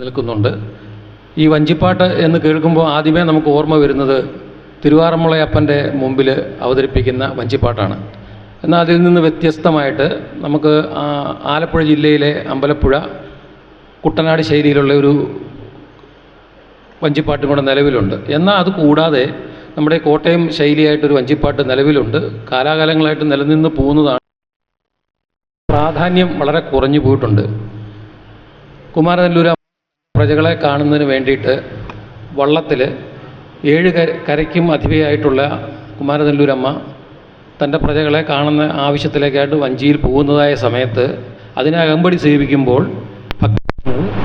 നിൽക്കുന്നുണ്ട്. ഈ വഞ്ചിപ്പാട്ട് എന്ന് കേൾക്കുമ്പോൾ ആദ്യമേ നമുക്ക് ഓർമ്മ വരുന്നത് തിരുവാറന്മുളയപ്പന്റെ മുമ്പിൽ അവതരിപ്പിക്കുന്ന വഞ്ചിപ്പാട്ടാണ്. എന്നാൽ അതിൽ നിന്ന് വ്യത്യസ്തമായിട്ട് നമുക്ക് ആലപ്പുഴ ജില്ലയിലെ അമ്പലപ്പുഴ കുട്ടനാട് ശൈലിയിലുള്ള ഒരു വഞ്ചിപ്പാട്ടും കൂടെ നിലവിലുണ്ട്. എന്നാൽ അത് കൂടാതെ നമ്മുടെ കോട്ടയം ശൈലിയായിട്ടൊരു വഞ്ചിപ്പാട്ട് നിലവിലുണ്ട്. കാലാകാലങ്ങളായിട്ട് നിലനിന്ന് പോകുന്നതാണ്. പ്രാധാന്യം വളരെ കുറഞ്ഞു പോയിട്ടുണ്ട്. കുമാരനെല്ലൂർ പ്രജകളെ കാണുന്നതിന് വേണ്ടിയിട്ട് വള്ളത്തിൽ ഏഴ് കര കരയ്ക്കും അധിപയായിട്ടുള്ള കുമാരനെല്ലൂരമ്മ തന്റെ പ്രജകളെ കാണുന്ന ആവശ്യത്തിലേക്കായിട്ട് വഞ്ചിയിൽ പോകുന്നതായ സമയത്ത് അതിനെ അകമ്പടി സേവിക്കുമ്പോൾ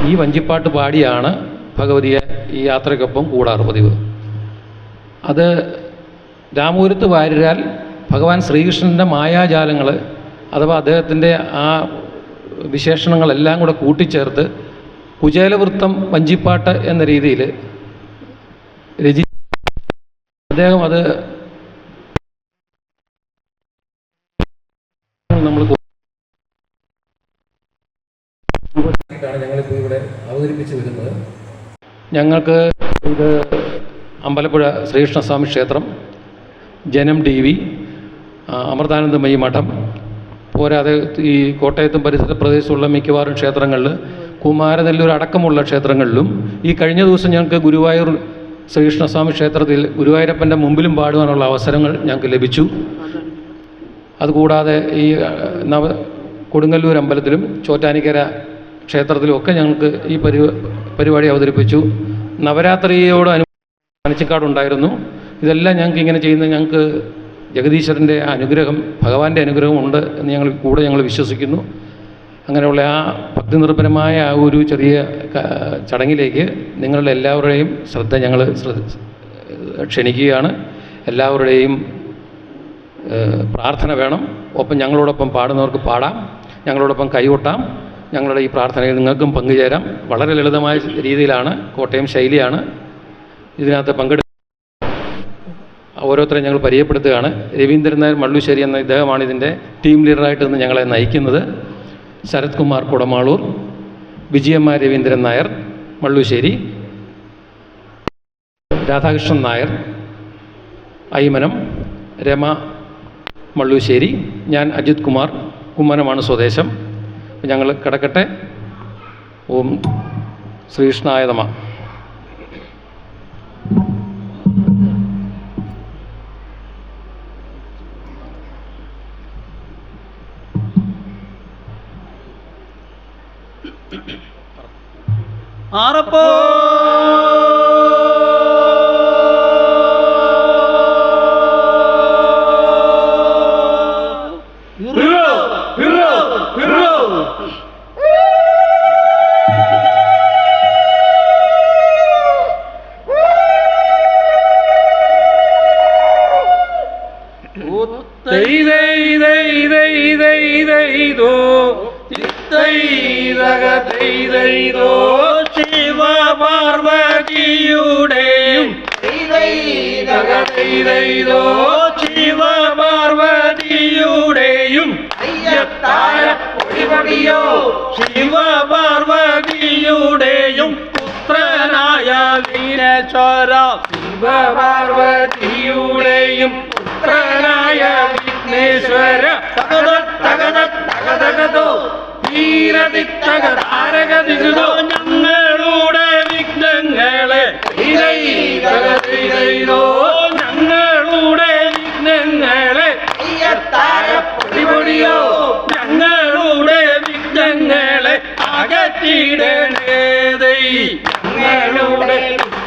ഈ വഞ്ചിപ്പാട്ട് പാടിയാണ് ഭഗവതിയെ ഈ യാത്രയ്ക്കൊപ്പം കൂടാറ് പതിവ്. അത് രാമപുരത്ത് വാരിരാൽ ഭഗവാൻ ശ്രീകൃഷ്ണന്റെ മായാജാലങ്ങൾ അഥവാ അദ്ദേഹത്തിന്റെ ആ വിശേഷണങ്ങളെല്ലാം കൂടെ കൂട്ടിച്ചേർത്ത് കുചേലവൃത്തം വഞ്ചിപ്പാട്ട് എന്ന രീതിയിൽ രചി അദ്ദേഹം അത് നമ്മൾ ഞങ്ങളിപ്പോൾ ഇവിടെ അവതരിപ്പിച്ച് വരുന്നത്. ഞങ്ങൾക്ക് ഇത് അമ്പലപ്പുഴ ശ്രീകൃഷ്ണസ്വാമി ക്ഷേത്രം ജനം ടി വി അമൃതാനന്ദമയി മഠം പോരാതെ ഈ കോട്ടയത്തും പരിസര പ്രദേശത്തുള്ള മിക്കവാറും ക്ഷേത്രങ്ങളിൽ കുമാരനെല്ലൂർ അടക്കമുള്ള ക്ഷേത്രങ്ങളിലും ഈ കഴിഞ്ഞ ദിവസം ഞങ്ങൾക്ക് ഗുരുവായൂർ ശ്രീകൃഷ്ണസ്വാമി ക്ഷേത്രത്തിൽ ഗുരുവായൂരപ്പന്റെ മുമ്പിലും പാടുവാനുള്ള അവസരങ്ങൾ ഞങ്ങൾക്ക് ലഭിച്ചു. അതുകൂടാതെ ഈ നവ കൊടുങ്ങല്ലൂർ അമ്പലത്തിലും ചോറ്റാനിക്കര ക്ഷേത്രത്തിലും ഒക്കെ ഞങ്ങൾക്ക് ഈ പരി പരിപാടി അവതരിപ്പിച്ചു. നവരാത്രിയോട് അനു അനച്ചിക്കാടുണ്ടായിരുന്നു ഇതെല്ലാം ഞങ്ങൾക്ക് ഇങ്ങനെ ചെയ്യുന്ന ഞങ്ങൾക്ക് ജഗദീശ്വരന്റെ അനുഗ്രഹം ഭഗവാന്റെ അനുഗ്രഹം ഉണ്ട് എന്ന് ഞങ്ങൾ കൂടെ ഞങ്ങൾ വിശ്വസിക്കുന്നു. അങ്ങനെയുള്ള ആ ഭക്തി നിർഭരമായ ആ ഒരു ചെറിയ ചടങ്ങിലേക്ക് നിങ്ങളുടെ എല്ലാവരുടെയും ശ്രദ്ധ ഞങ്ങൾ ക്ഷണിക്കുകയാണ്. എല്ലാവരുടെയും പ്രാർത്ഥന വേണം. ഒപ്പം ഞങ്ങളോടൊപ്പം പാടുന്നവർക്ക് പാടാം. ഞങ്ങളോടൊപ്പം കൈകൊട്ടാം. ഞങ്ങളുടെ ഈ പ്രാർത്ഥനയിൽ നിങ്ങൾക്കും പങ്കുചേരാം. വളരെ ലളിതമായ രീതിയിലാണ് കോട്ടയം ശൈലിയാണ് ഇതിനകത്ത് പങ്കെടു ഓരോരുത്തരെ ഞങ്ങൾ പരിചയപ്പെടുത്തുകയാണ്. രവീന്ദ്രൻ നായർ മള്ളുശ്ശേരി എന്ന ഇദ്ദേഹമാണ് ഇതിന്റെ ടീം ലീഡറായിട്ട് നിന്ന് ഞങ്ങളെ നയിക്കുന്നത്. ശരത് കുമാർ കുടമാളൂർ വിജയമ്മ രവീന്ദ്രൻ നായർ മള്ളുശ്ശേരി രാധാകൃഷ്ണൻ നായർ ഐമനം രമ മള്ളുശ്ശേരി ഞാൻ അജിത് കുമാർ കുമ്മനമാണ് സ്വദേശം. ഞങ്ങൾ കിടക്കട്ടെ. ഓം ശ്രീകൃഷ്ണായ Oh. ചെയ്തോ ശിവ പാർവതിയുടെയും പൊടിപൊടിയോ ശിവ പാർവതിയുടെയും പുത്രനായ വീരചോര ശിവ പാർവതിയുടെയും പുത്രനായ വിഘ്നേശ്വര തകത തകത തകതകതോ ധീരതിത്തക താരകതിരുതോ ഞങ്ങളുടെ വിഘ്നങ്ങളെ ചെയ്തോ ഞങ്ങളുടെ അകറ്റിടണേ ദൈ ഞങ്ങളുടെ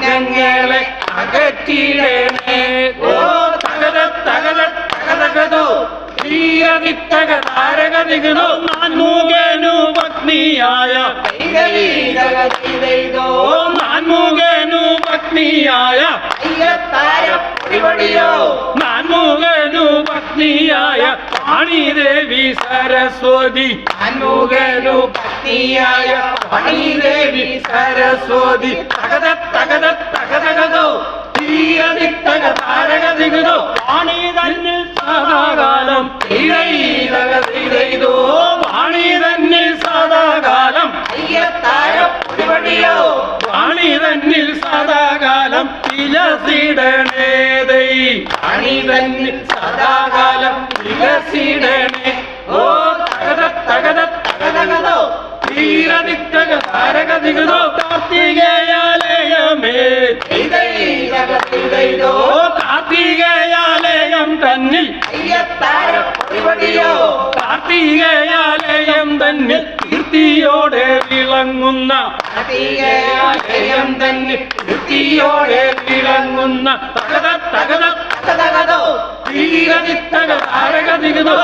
ഞങ്ങളെ അകറ്റിടണേ. ഓ തകത തകത തകതകതോ ധീരതിത്തക താരകതിരുതോ നാൻമുഖനു പത്നിയായ ഓ നാൻമുഖേനു പത്നിയായ നാൻമുഖേനു പത്നിയായ വാണിദേവി സരസ്വതി. നാൻമുഖനു പത്നിയായ വാണിദേവി സരസ്വതി. തകത തകത തകതകതോ ധീരതിത്തക താരകതിരുതോ വാണി തന്നിൽ സദാകാലം ധീരൈതോ വാണി തന്നിൽ സദാകാലം പൊടിപടിയോ. വാണി തന്നിൽ സദാകാലം വിലസിടണേതൈ. വാണി തന്നിൽ സദാകാലം വിലസിടണേ. ഓ തകത തകത തകതകതോ ധീരദിക്തക താരകതികതോ കാർത്തികേയാലയമേ ഓ കാർത്തികേയാലയം തന്നിൽ കാർത്തികയാലയം തന്നിൽ കീർത്തിയോടെ വിളങ്ങുന്ന കാർത്തികയാലയം തന്നിൽ കീർത്തിയോടെ വിളങ്ങുന്ന തകത തകത തകതകതോ ധീരദിത്തക താരകതികതോ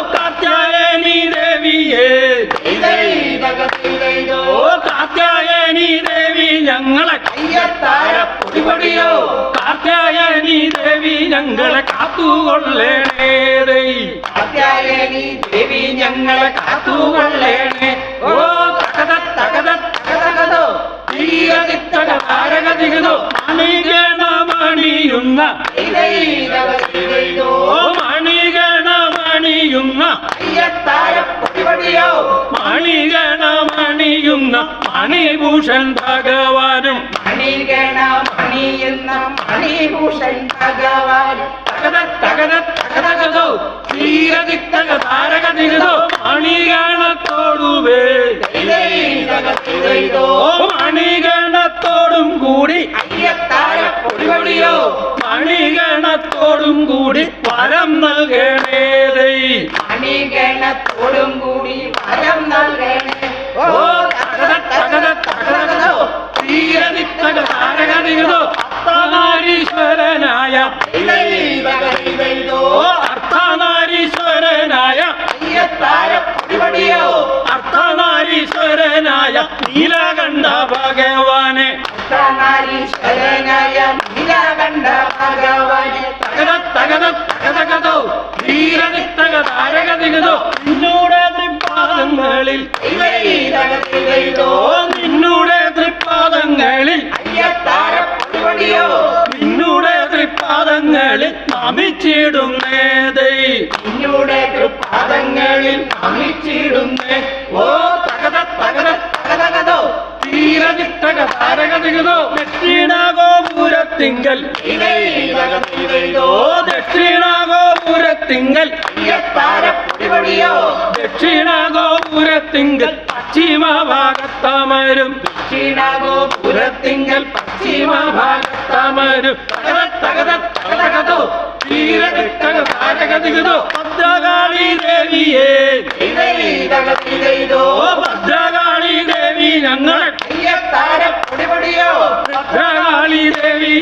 ഞങ്ങളെ കാത്തുകൊള്ളേണേ ദൈ. കാർത്യായനി ദേവി ഞങ്ങളെ കാത്തുകൊള്ളേണേ. ഓ തകത തകത തകതകതോ. ധീരദിത്തക താരകതികതോ മണികണമണിയുന്ന ഇതൈതകതിതൈതോ ഓ മണികണമണിയുന്ന അയ്യത്താര മണികണ മണിയുന്ന മണിഭൂഷൺ ഭഗവാനും മണിഗണ മണിയെന്ന മണിഭൂഷൺ ഭഗവാൻ തകത തകതകതോ ധീരദിത്തക താരകതികതോ മണികണത്തോടുവേ ഇതൈതകതിതൈതോ ഓ മണികണത്തോടും കൂടി അയ്യത്താര പൊടിപടിയോ മണികണത്തോടും കൂടി വരം നൽകണേതൈ. മണിഗണത്തോടും കൂടി വരം നൽകണേ. ഓ ധീരദിത്തക താരകതികതോ അർത്ഥനാരീശ്വരനായ അർത്ഥനാരീശ്വരനായ അർത്ഥനാരീശ്വരനായ നീലകണ്ഠ ഭഗവാനെ. അർത്ഥനാരീശ്വരനായ നീലകണ്ഠ ഭഗവാനെ.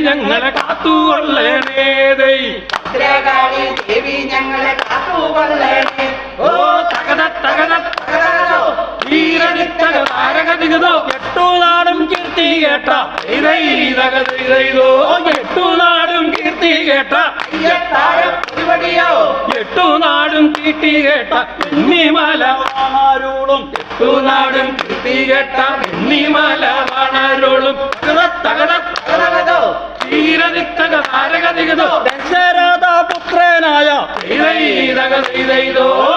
ഞങ്ങളെ കാത്തുകൊള്ളേണേ. ഭദ്രകാളി ദേവി ഞങ്ങളെ കാത്തുകൊള്ളണേ. ഓ തകത തകത തകതോ ധീരനിത്തക താരകതികതോ എട്ടു നാടും കീർത്തി കേട്ട. കീർത്തി കേട്ട. എട്ടുനാടും പൊടിപടിയോ എട്ടു നാടും കീർത്തി കേട്ട. എന്നിമല വാണാരോളും. എട്ടു നാടും കീർത്തി കേട്ട. എന്നിമല വാണാരോളും. ദശരഥ പുത്രനായ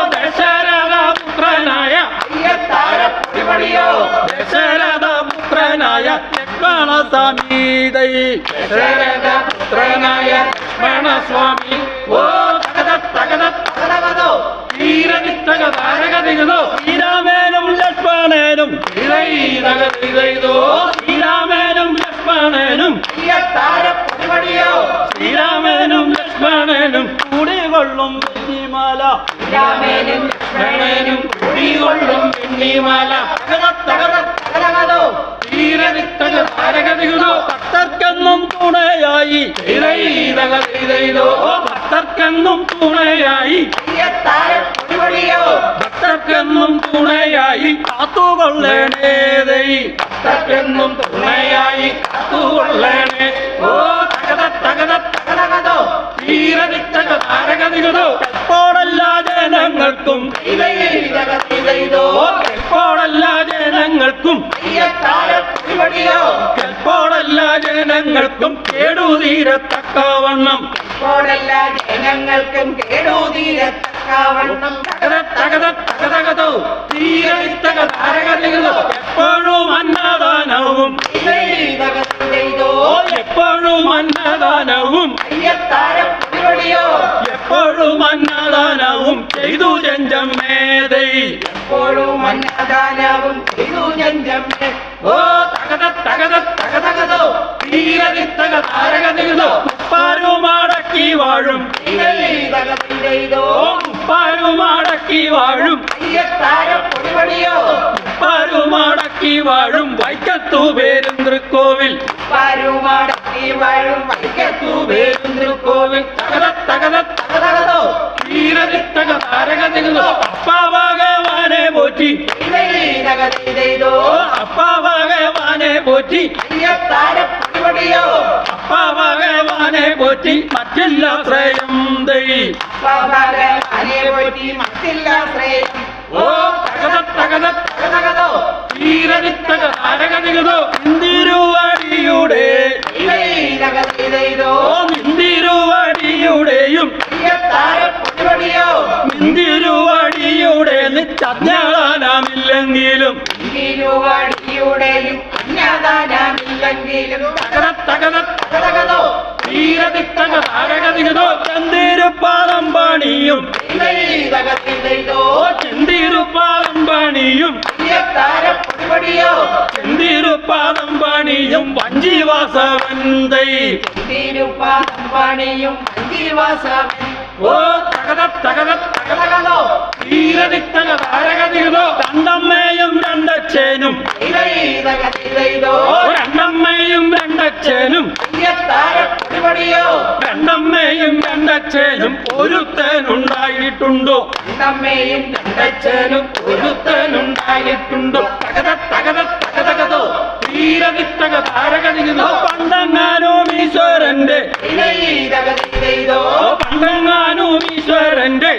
ദശരഥ പുത്രനായ അയ്യത്താര പൊടിപടിയോ ദശരഥ പുത്രനായ ലക്ഷ്മണ സമീതൈ ദശരഥ ലക്ഷ്മണ സ്വാമി ഓ ജനങ്ങൾക്കും കേടുതീരത്തക്കവണ്ണം. ഇപ്പോഴെല്ലാ ജനങ്ങൾക്കും താരകതികതോ എപ്പോഴും അന്നദാനവും ചെയ്തോ എപ്പോഴും അന്നദാനവും എപ്പോഴും അന്നദാനവും ചെയ്തു ചെഞ്ചമ്മേതൈ എപ്പോഴും അന്നദാനവും ചെയ്തു ജഞ്ചമ്മേ ഓ തകത തകത തകതകതോ തീരവിത്തക താരകതികതോ പാരുമാടക്കി വാഴും. ചെയ്തോ ഓ പാരുമാടക്കി വാഴും. അയ്യത്താര പൊടിപടിയോ പാരുമാടക്കി വാഴും. വൈക്കത്തു പേരും തൃക്കോവിൽ പാരുമാടത്തി വാഴും. വൈക്കത്തു തൂവേരുന്നൃക്കോവിൽ തകത തകത തകതകതോ തീരവിത്തക ഭഗവാനെ പണിയും വഞ്ചിവാസവന്തൈ തിരുപ്പാദം പണിയും അഞ്ചിവാസമൻ ഓ തകത തകത തകത തീരതിത്തക താരകതികതോ രണ്ടമ്മയും രണ്ടച്ഛനും. രണ്ടമ്മയും രണ്ടച്ഛനും. രണ്ടമ്മയും രണ്ടച്ഛനും ഒരുത്തനുണ്ടായിട്ടുണ്ടോ? നമ്മയും രണ്ടച്ഛനും ഒരുത്തനുണ്ടായിട്ടുണ്ടോ? തകത തകത തകതകതോ? തീരവിത്തക താരകതികതോ പണ്ടങ്ങാനും ഈശ്വരന്റെ ഓ ഈശ്വരന്റെ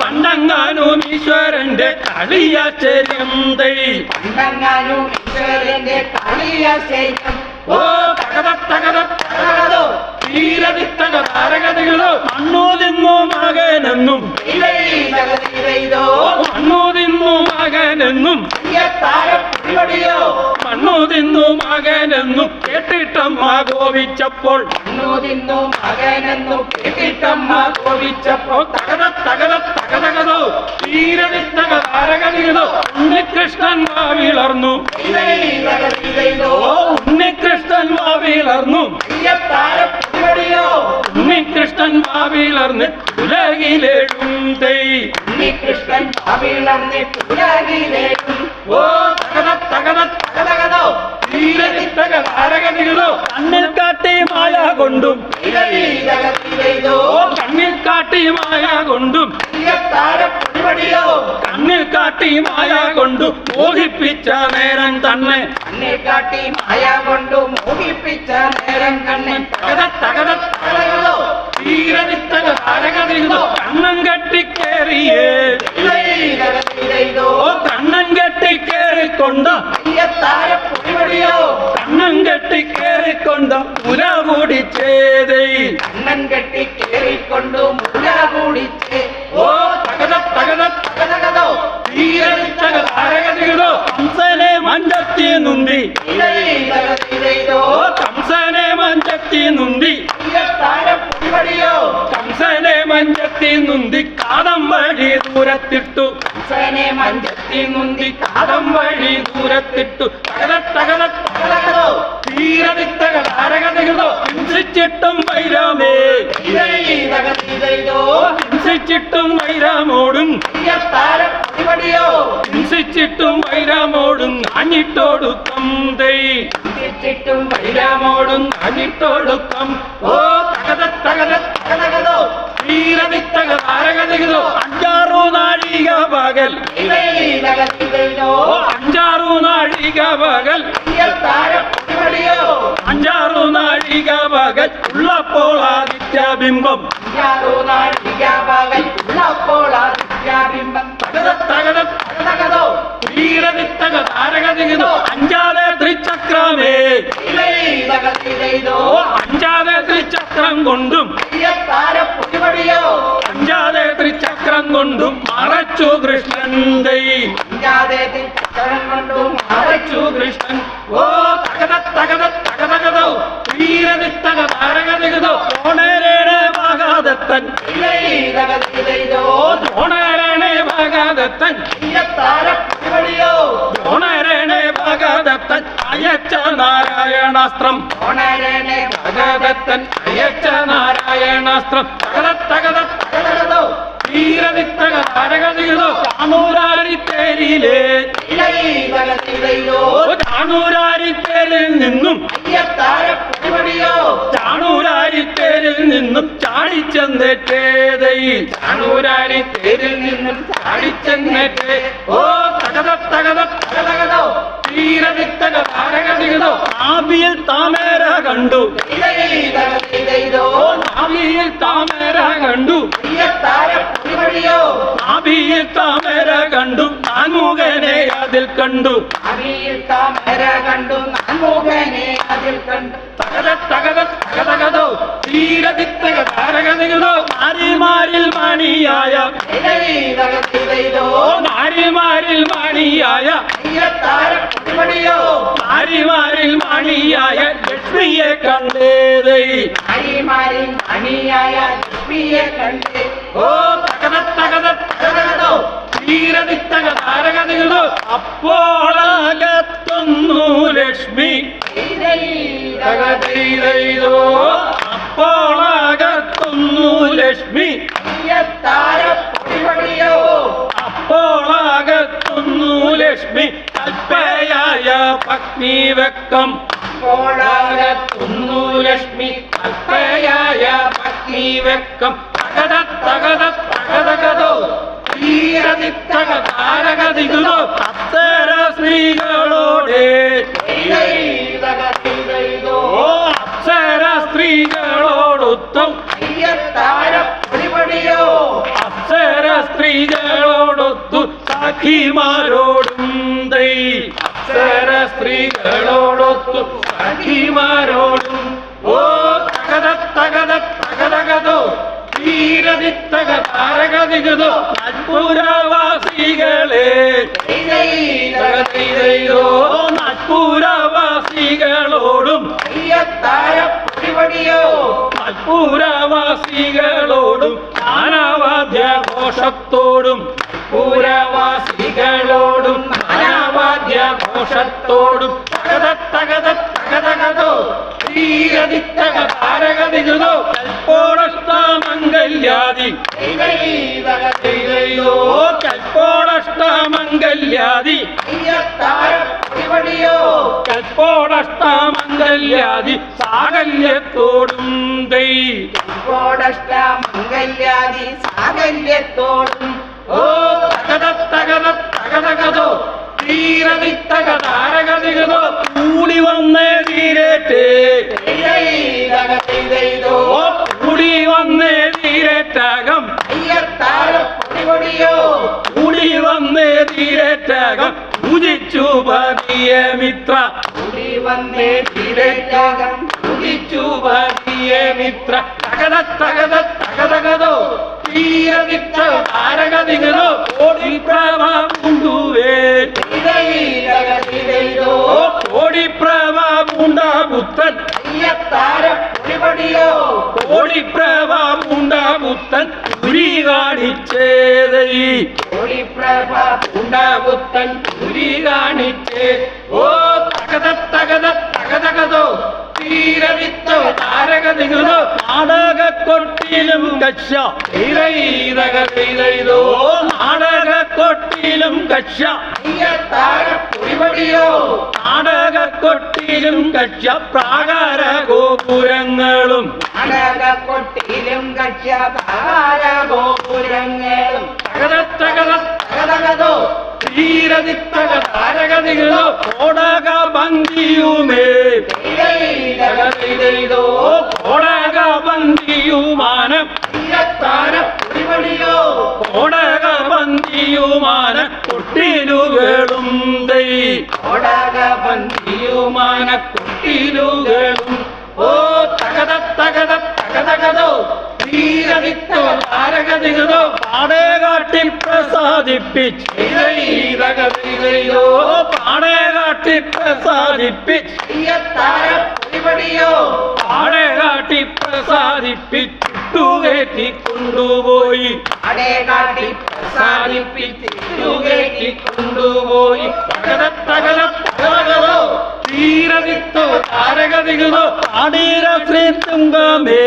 പണ്ടങ്ങാനും ഈശ്വരന്റെ കളിയാശ്ചര്യം തൈ പണ്ടങ്ങാനും ഈശ്വരന്റെ കളിയാശയം ഓ തകത മകനെന്നും പൊടിപടിയോ മണ്ണു തിന്നു മകനെന്നു കേട്ടിട്ടമ്മ കോപിച്ചപ്പോൾ. തിന്നു തിന്നു മകനെന്നു കേട്ടിട്ടമ്മ കോപിച്ചപ്പോൾ. തകത തകത തകതകതോ തീരവിത്തക താരകതികളോ ഉണ്ണികൃഷ്ണൻ ഓ ഉണ്ണികൃഷ്ണൻ പൊടിപടിയോ ഉണ്ണികൃഷ്ണൻ വാവിളർന്ന് ഉലകിലെഴും തൈ ഉണ്ണികൃഷ്ണൻ അവിളർന്നിട്ട് ഉലകിലേക്കും ഓ തകത തകത തകതകതോ. കണ്ണിൽ കാട്ടി മായ കൊണ്ടും കണ്ണിൽ കാട്ടി മായ കൊണ്ടും കണ്ണിൽ കാട്ടി മായ കൊണ്ടും മോഹിപ്പിച്ച നേരം തന്നെ. കണ്ണിൽ കാട്ടി മായ കൊണ്ടും മോഹിപ്പിച്ച നേരം കണ്ണിൽ തകത തകത തകതകതോ. തീരവിത്തക താരകതികളോ കെട്ടിക്കേറിക്കൊണ്ട് അയ്യത്താര കെട്ടി കണ്ണൻ കെട്ടിക്കേറിക്കൊണ്ട് കൂടി ചേതേ. കണ്ണൻ കെട്ടി കേറിക്കൊണ്ടു മുല കുടിച്ച് ഓ തകത തകത തകതകതോ താരകതികളോ കംസനെ മഞ്ചത്തി നുന്തി. ഓ കംസനെ മഞ്ചത്തി നുന്തി. അയ്യത്താര പൊടിപടിയോ മഞ്ചത്തി നുന്തി കാതം വഴി ദൂരത്തിട്ടു. സേനെ മഞ്ചത്തി നുന്തി കാതം വഴി ദൂരത്തിട്ടു. ഹിംസിച്ചിട്ടും വൈരാമേ. ഹിംസിച്ചിട്ടും വൈരാമോടും. ഹിംസിച്ചിട്ടും വൈരാമോടും അഞ്ഞിട്ടോടുക്കം തൈ. ചുറ്റും വൈരാമോടും അഞ്ഞിട്ടോടുക്കം ഓ അഞ്ചാറു പകൽ ചെയ്തോ ഓ അഞ്ചാറു നാഴിക പകൽ അയ്യത്താര പൊടിപടിയോ അഞ്ചാറു നാഴിക പകൽ ഉള്ളപ്പോൾ ആദിത്യബിംബം. യാറോ നാഴിക പകൽ തീരവിത്തക താരകതികളോ അഞ്ചാതെ ത്രിചക്രമേ. അഞ്ചാതെ ത്രിചക്രം കൊണ്ടും അഞ്ചാതെ ത്രിചക്രം കൊണ്ടും മറച്ചു കൃഷ്ണൻ ദൈ. മറച്ചു കൃഷ്ണൻ. ഓ തകത തകത തകതകതോ. വീരനിത്തക താരകതികതോ ദ്രോണരേണ ഭാഗാദത്തൻ ഓ ദ്രോണരേണ ഭാഗാദത്തൻ ദ്രോണരേണ ഭാഗാദത്തൻ അയച്ച നാരായണാസ്ത്രം. ഓണരനെ ഭഗദത്തൻ അയച്ച നാരായണാസ്ത്രം. തകത തകത ഭഗതോ വീരനിത്തക താരകതികതോ താനൂരാരിത്തേരിയിലെ ഇലയിലോ ഓ താനൂരാരിത്തേരിൽ നിന്നും താരപ്പടിയോ ചാണൂരാരിത്തേരിൽ നിന്നും ചാടിച്ചെന്നേറ്റേതയിൽ. ചാണൂരാരിത്തേരിൽ നിന്നും ചാടിച്ചെന്നേറ്റേ. ഓ തകത തകത തകതകതോ? തീരവിത്തക താരകതികതോ ആബിയിൽ താമേര കണ്ടു. നാഭിയിൽ താമേര കണ്ടു. നാഭിയിൽ താമേര അതിൽ കണ്ടു. അവിയിൽ താമര കണ്ടു. നാൻമുഖനെ അതിൽ കണ്ടു. തകത തകത തകതകതോ തീരതിത്തക താരകതികതോ മാരിമാരിൽ മണിയായ. ഇലയിലോ ഓ മാരിമാരിൽ മണിയായ. താരപ്പടിയോ മാരിമാരിൽ മണിയായ. ലക്ഷ്മിയെ കണ്ടേതൈ മണിയായ ലക്ഷ്മിയെ കണ്ടേ. ഓ തകത തകത ഭഗതോ തീരതിത്തക താരകതികതോ അപ്പോളകത്തുന്നു ലക്ഷ്മി. അപ്പോളകത്തുന്നു ലക്ഷ്മി. അപ്പോളകത്തുന്നു ലക്ഷ്മി. കൽപ്പയായ പത്നി വെക്കം അപ്പോളകത്തുന്നു ലക്ഷ്മി. കൽപ്പയായ പത്നി വെക്കം തകത തകത തകതകതോ? തീരതിത്തക താരകതികുതോ അത്തര സ്ത്രീകളോടെ ഓ അപ്സര സ്ത്രീകളോടൊത്തും. അപ്സര സ്ത്രീകളോടൊത്തു സഖിമാരോടും ദൈ അപ്സര സ്ത്രീകളോടൊത്തു സഖിമാരോടും. ഓ തകത തകത തകതകതോ. തീരതിത്തക താരകതികതോ നട്പുരവാസികളെ നട്പുരവാസികളോടും താരപ്പടിപടിയോ പൂരവാസികളോടും നാനാവാദ്യഘോഷത്തോടും പൂരവാസികളോടും നാനാവാദ്യഘോഷത്തോടും തകത തകത തീരതിത്തക താരകതികതോ കൽപ്പോടഷ്ടമംഗല്യാദി. കൽപ്പോടഷ്ടമംഗല്യാദി കൽപ്പോടഷ്ടമംഗല്യാദി. സാകല്യത്തോടും ദൈ. കോടഷ്ട മംഗല്യാദി സാകല്യത്തോടും. ഓ തകത തകത തകതകതോ തീരവിത്തക താരകതികതോ കൂടി വന്നേ തീരേറ്റേ? കൂടി വന്നേ തീരേറ്റകം. കൂടി വന്നേ തീരേറ്റകം. പൂജിച്ചു പതിയ മിത്ര. കൂടി വന്നേ തിരറ്റകം. പൂജിച്ചു പതിയ മിത്ര. തകത തകത തകതകതോ? തീരവിത്ത കോടിപ്രഭ കൊണ്ടുവേ താരപ്പടിപടിയോ കോടിപ്രഭ പൂണ്ട പുത്തൻ പുരി കാണിച്ചേതൈ കോടിപ്രഭ പുണ്ടപുത്തൻ പുരി കാണിച്ചേ ഓ തകത തകത തകതകതോ തീരവിത്തോ താരകതികതോ നാടകക്കൊട്ടിലും കക്ഷ ഇതോ നാടകക്കൊട്ടിലും കക്ഷ താരപ്പടിപടിയോ നാടകക്കൊട്ടിലും കക്ഷ. പ്രാകാര ഗോപുരങ്ങളും അടകൊട്ടിലും കക്ഷ. പ്രാകാര ഗോപുരങ്ങളും ീരതിത്തകതാരകതികളോ താരകതികളോ കോടക ഭംഗിയുമേ കോടക ഭംഗിയുമാനം താരപ്പടിപടിയോ കോടക ഭംഗിയുമാന കൊട്ടിലുകളും ദൈ ഒടകബന്ധിയുമാന യുമാന കൊട്ടിലുകളും ഓ തകത തകത തകതകതോ ധീരവിത്തോ താരകതികതോ പാടേ കാട്ടി പ്രസാദിപ്പിച്ച്. പാടേ കാട്ടി പ്രസാദിപ്പിച്ച്. അയ്യത്താര പൊടിപടിയോ പാടേ കാട്ടി കൊണ്ടുപോയി അടേ കാട്ടി പ്രസാദിപ്പിച്ചിട്ടുകേറ്റി കൊണ്ടുപോയി തകത തകത താരകതികളോ ആടീര ശ്രീ തുങ്കമേ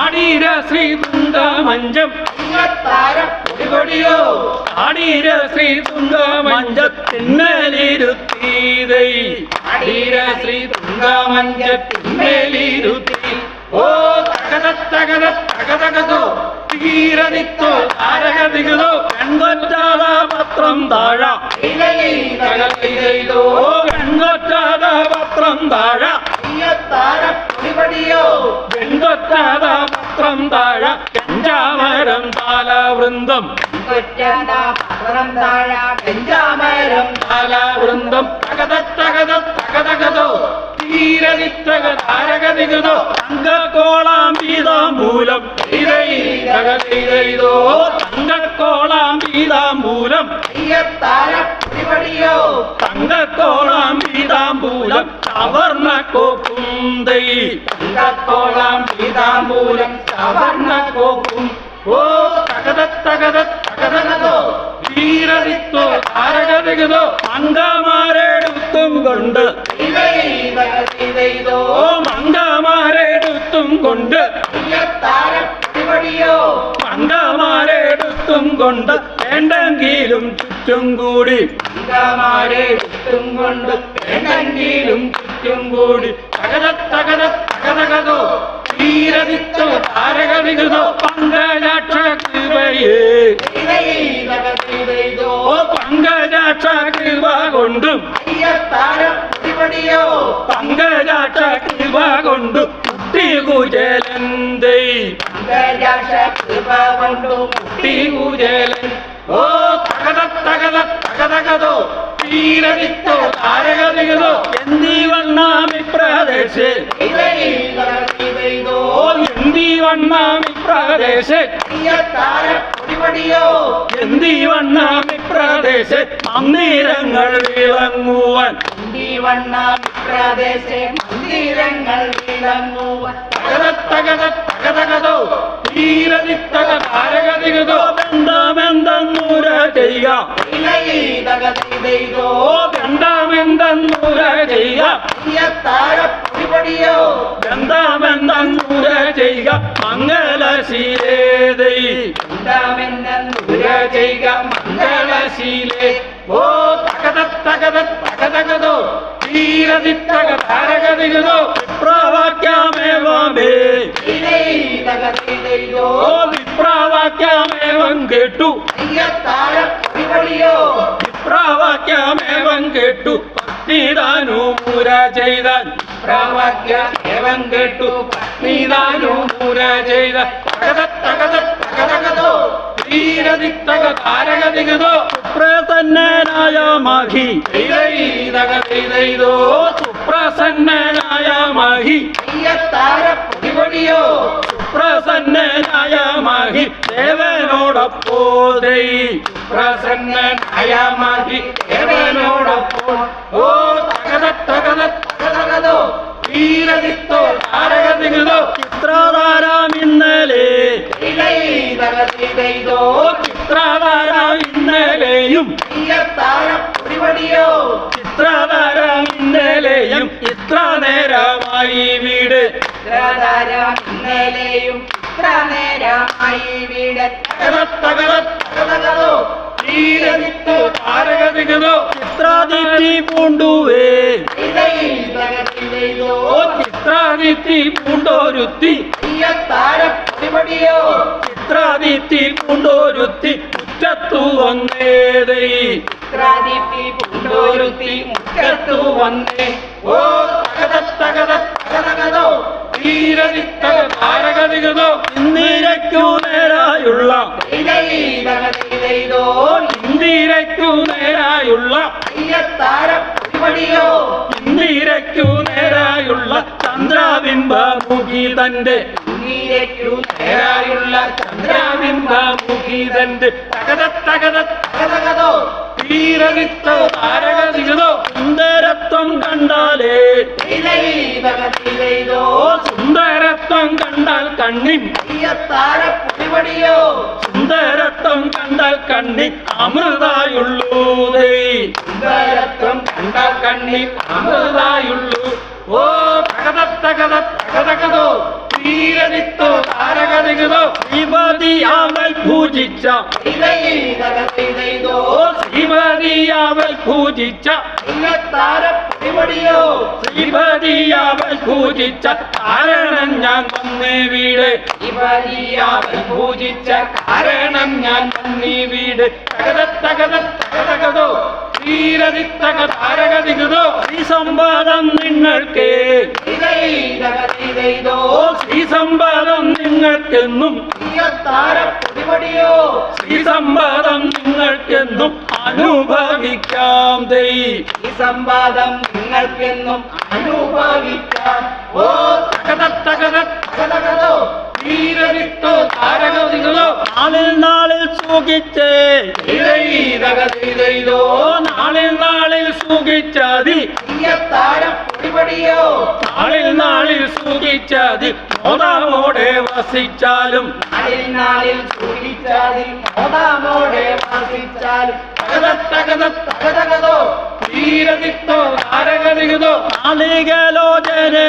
ആടീര ശ്രീ തുങ്കമഞ്ചം അയ്യത്താര ആടീര ശ്രീ തുങ്കമഞ്ചത്തിന്മേലിരുത്തീതൈ ആടീര ശ്രീ തുങ്കമഞ്ചത്തിന്മേലിരുത്തി ഓ തകത തകത തകതകതോ തീരനിത്തോ താരകതികതോ പെൺകൊറ്റാത പത്രം താഴ തകതൈതൈതോ പെൺകൊറ്റാത പത്രം താഴ. അയ്യത്താര പൊടിപടിയോ? പെൺകൊറ്റാത പത്രം താഴ കഞ്ചാമരം താലാവൃന്ദം പത്രം താഴ കഞ്ചാമരം താലാവൃന്ദം തകത തകത തകതകതോ തീരനിത്തക താരകതികതോ തങ്കക്കോളാം പീതാംബൂലം തകതൈതൈതോ തങ്കക്കോളാം തങ്കക്കോളാം പീതാംബൂലം സവർണ കോക്കുന്തൈ തങ്കക്കോളാം പീതാംബൂലം സവർണ കോക്കും ഓ തകത തകത തകതകതോ. വീരരിത്തോ താരകതികതോ മംഗമാരെടുത്തും കൊണ്ട്. ഓ മംഗമാരെടുത്തും കൊണ്ട്. അയ്യത്താര മംഗമാരെടുത്തും കൊണ്ട് വേണ്ടെങ്കിലും ചുറ്റും കൂടി. മംഗമാരെടുത്തും കൊണ്ട് വേണ്ടെങ്കിലും ചുറ്റും കൂടി. തകത തകത തകതകതോ ീരതിത്തോ താരകവികൃതോ പങ്കജാക്ഷ കൃപയേ പങ്കജാക്ഷ കൃപ കൊണ്ടും. പങ്കജാക്ഷ കൃപ കൊണ്ടും കുട്ടി കുചലന്തൈ. കുചലൻ ഓ തകത തകത തകതകതോ ധീരതിത്തോ താരകവികതോ എന്നീ വണ്ണാമി പ്രദേശേ എന്തി വണ്ണാമി പ്രദേശേ എന്തി മന്ദിരങ്ങൾ വിളങ്ങുവാൻ. പ്രദേശെ മന്ദിരങ്ങൾ വിളങ്ങുവ തകത തകത തകതകതോ ധീരതിത്തക താരകതികതോ ബന്ധമെന്തെന്നൂര ചെയ്യാം ബന്ധമെന്തെന്നൂര ചെയ്യാം ബന്ധമെന്തെന്നൂര ചെയ്യാം മംഗലശീലേതൈ ഉണ്ടാമെന്നുര ചെയ്യുക മംഗളശീലേ. ഓ തകത തകത കേട്ടു പത്നിതാനു മൂര ചെയ്ത പ്രാവാക്യ ഏവം കേട്ടു പത്നിതാനു മൂര ചെയ്ത. സുപ്രസന്നനായ മഹി. സുപ്രസന്നനായ മഹി. താര പൊടിപടിയോ സുപ്രസന്നനായ മഹി ദേവനോടൊപ്പോതൈ പ്രസന്നനായ മഹി ദേവനോടൊപ്പോ ഓ തകത തകത തകതകതോ ധീരതിത്തോ താരകതികതോ ചിത്രധാരാം ഇന്നലെ. ചിത്രധാരാം ഇന്നലെയും ഇന്നലെയും ഇത്ര നേരമായി വീട്. ഇത്രധാരം ഇന്നലെയും ഇത്ര നേരമായി വീട്. ചിത്രാദിത്തി പൂണ്ടുവേ. പൂണ്ടോരുത്തി. താരപ്പടിയോ ചിത്രാദിത്തി പൂണ്ടോരുത്തി. മുറ്റത്തു വന്നേതൈ ഇത്രാദിപ്പി പുണ്ടോരുത്തി മുറ്റത്തു വന്നേ. ഓ തകത തകത തകതകതോ. ധീരതിത്തക താരകതികതോ ഇന്ദിരയ്ക്കു നേരായുള്ള. ഇന്ദിരയ്ക്കു നേരായുള്ള. ഇന്ദിരയ്ക്കു നേരായുള്ള ചന്ദ്രബിംബമുഖി തന്റെ നീരയ്ക്കു നേരായുള്ള ചന്ദ്രബിംബമുഖി തന്റെ തകത തകത തകതകതോ തീരവിത്ത താരകതികതോ സുന്ദരത്വം കണ്ടാലേ. സുന്ദരത്വം കണ്ടാൽ കണ്ണിൻ അയ്യത്താര പൊടിപടിയോ സുന്ദരത്വം കണ്ടാൽ കണ്ണി അമൃതായുള്ളൂ. സുന്ദരത്വം കണ്ടാൽ കണ്ണി അമൃതായുള്ളൂ. ഓ തകത തകത തകതകതോ തീരവിത്തോ താരകതികതോ ശ്രീമതി അവൾ പൂജിച്ച. ഇതൈതകതിലൈതോ ഓ ശ്രീമതി അവൾ പൂജിച്ച. അയ്യത്താര പൊടിപടിയോ ശ്രീമതി അവൾ പൂജിച്ച. കാരണം ഞാൻ വന്നേ വീട്. ഇവരിയാവൻ പൂജിച്ച കാരണം ഞാൻ വന്നീ വീട്. തകത തകത തകതകതോ തീരതിത്തക ഈ സംവാദം നിങ്ങൾക്ക്. ശ്രീ സമ്പാദം നിങ്ങൾക്കെന്നും അയ്യത്താര ഈ സമ്പാദം നിങ്ങൾക്കെന്നും അനുഭവിക്കാം ദൈ. ഈ സംവാദം നിങ്ങൾക്കെന്നും അനുഭവിക്കാം. ഓ തകത തകത തകതകതോ തീരതിത്തോ താരകതികതോ നാളിൽ നാളിൽ സുഖിച്ചേ ഇതൈതകതിലൈതോ ഓ നാളിൽ നാളിൽ സുഖിച്ചതി അയ്യത്താര പൊടിപടിയോ നാളിൽ നാളിൽ സുഖിച്ചതി മോതാമോടെ വസിച്ചാലും നാളിൽ നാളിൽ സൂക്ഷിച്ചാതിൽ മോദാമോടെ വാസിച്ചാൽ തകത തകത തകതകതോ തീരതിത്തോ താരകതികതോ നാളികലോചനേ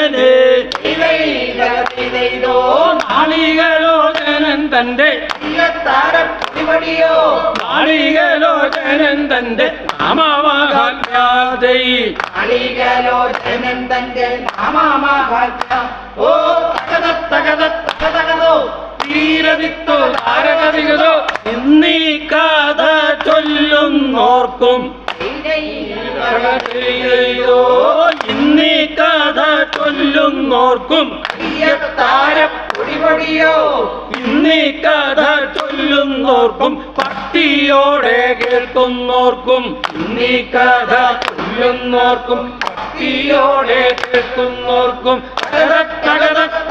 ഇതൈതകതിലൈതോ ഓ നാളികലോചനൻ തന്റെ അയ്യത്താര പൊടിപടിയോ നാളികലോചനൻ തന്റെ നാമമഹാത്മ്യാദൈ. അളികലോചനൻ തന്റെ നാമമാഹാത്മ്യം. ഓ തകത തകത തകതകതോ? തീരതിത്തോ താരകതികതോ എന്നീ കഥ ചൊല്ലുന്നോർക്കും. ഇന്നീ കഥ ചൊല്ലുന്നോർക്കും. താരപ്പൊടിപൊടിയോ പൊടിപടിയോ ഇന്നീ കഥ ചൊല്ലുന്നോർക്കും. പട്ടിയോടെ കേൾക്കുന്നോർക്കും. ഇന്നീ കഥ ചൊല്ലുന്നോർക്കും. പട്ടിയോടെ കേൾക്കുന്നോർക്കും. തകത തകത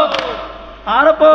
ఆరపో